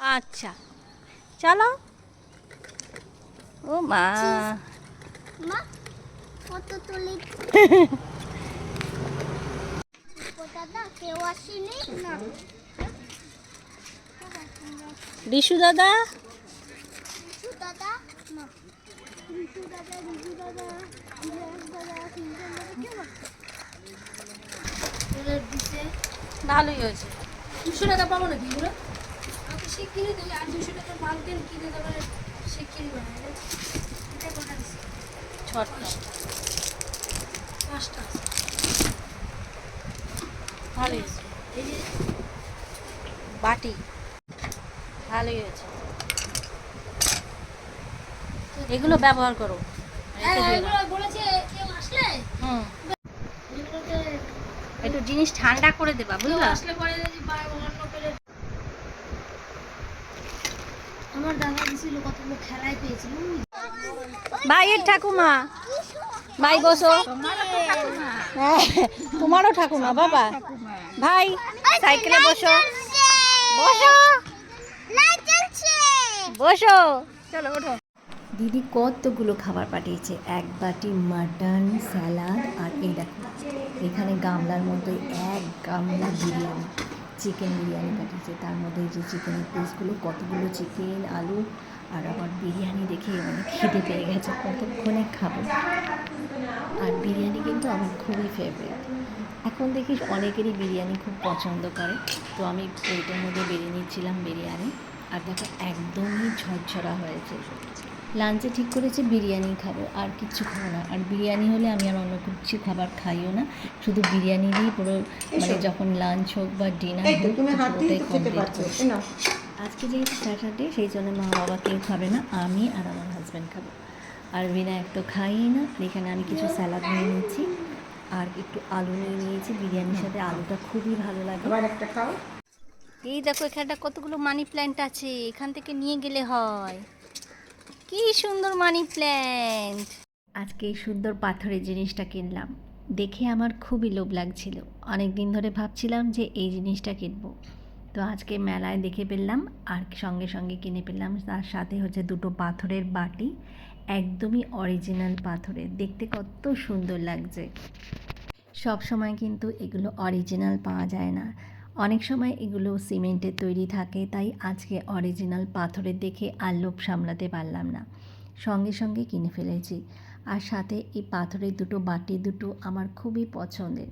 আচ্ছা। চলো। ও মা। মা কত তুলি। দাদা কেউ আসেনি? না। রিশু দাদা? রিশু দাদা? না। রিশু দাদা রিশু দাদা দাদা দাদা ভালোই হয়েছে। দুশো টাকা পাবো এগুলো? আমাকে সে কিনে দিলে আর দুশো টাকার মাল কেন কিনে দেবে? সে কিনে বানায় এটা কটা দিচ্ছে ছটা। পাঁচটা আছে। হয়েছে। এই যে বাটি। ভালোই হয়েছে। এগুলো ব্যবহার করো। হ্যাঁ, রেখে দিও না। এগুলো বলেছে কেউ আসলে? হুম। এগুলোতে একটু জিনিস ঠান্ডা করে দেবা বুঝলা? আসলে পরে যদি বা অন্য পেলে আমার দাদা কতগুলো খেলায় পেয়েছিল। ভাইয়ের ঠাকুমা। ভাই বসো। তোমারও ঠাকুমা বাবা। ভাই সাইকেলে বসো। বসো। বসো। চলো ওঠো। দিদি কতগুলো খাবার পাঠিয়েছে? এক বাটি মাটন স্যালাড আর এই দেখো। এখানে গামলার মধ্যে এক গামলা বিরিয়ানি চিকেন বিরিয়ানি পাঠিয়েছে। তার মধ্যে যে চিকেনের পিসগুলো কতগুলো চিকেন আলু আর আমার বিরিয়ানি দেখে অনেক খিদে পেয়ে গেছে কতক্ষণে খাব। আর বিরিয়ানি কিন্তু আমার খুবই ফেভারিট এখন দেখি অনেকেরই বিরিয়ানি খুব পছন্দ করে তো আমি প্লেটের মধ্যে বেরিয়ে নিচ্ছিলাম বিরিয়ানি। আর দেখো একদমই ঝরঝরা হয়েছে। লাঞ্চে ঠিক করেছে বিরিয়ানি খাব আর কিচ্ছু খাব না। আর বিরিয়ানি হলে আমি আর অন্য কিছু খাবার খাইও না শুধু বিরিয়ানি দিয়েই পুরো মানে যখন লাঞ্চ হোক বা ডিনার হোক খেতে কমপ্লিট। আজকে যেহেতু স্যাটারডে সেই জন্য মা বাবা কেউ খাবে না আমি আর আমার হাজব্যান্ড খাব। আর বিনায়ক তো খাই না এখানে আমি কিছু স্যালাড নিয়ে নিয়েছি আর একটু আলু নিয়ে নিয়েছি বিরিয়ানির সাথে আলুটা খুবই ভালো লাগে। একটা খাও। এই দেখো এখানটা কতগুলো মানি প্ল্যান্ট আছে এখান থেকে নিয়ে গেলে হয়। কি সুন্দর মানি প্ল্যান্ট আজকে এই সুন্দর পাথরের জিনিসটা কিনলাম। দেখে আমার খুবই লোভ লাগছিল। অনেক দিন ধরে ভাবছিলাম যে এই জিনিসটা কিনবো। তো আজকে মেলায় দেখে পেলাম আর সঙ্গে সঙ্গে কিনে পেলাম তার সাথে হচ্ছে দুটো পাথরের বাটি, একদমই অরিজিনাল পাথরের দেখতে কত সুন্দর লাগছে। সব সময় কিন্তু এগুলো অরিজিনাল পাওয়া যায় না। অনেক সময় এগুলো সিমেন্টের তৈরি থাকে, তাই আজকে অরিজিনাল পাথরের দেখে আর লোভ সামলাতে পারলাম না। সঙ্গে সঙ্গে কিনে ফেলেছি। আর সাথে এই পাথরের দুটো বাটি দুটো আমার খুবই পছন্দের।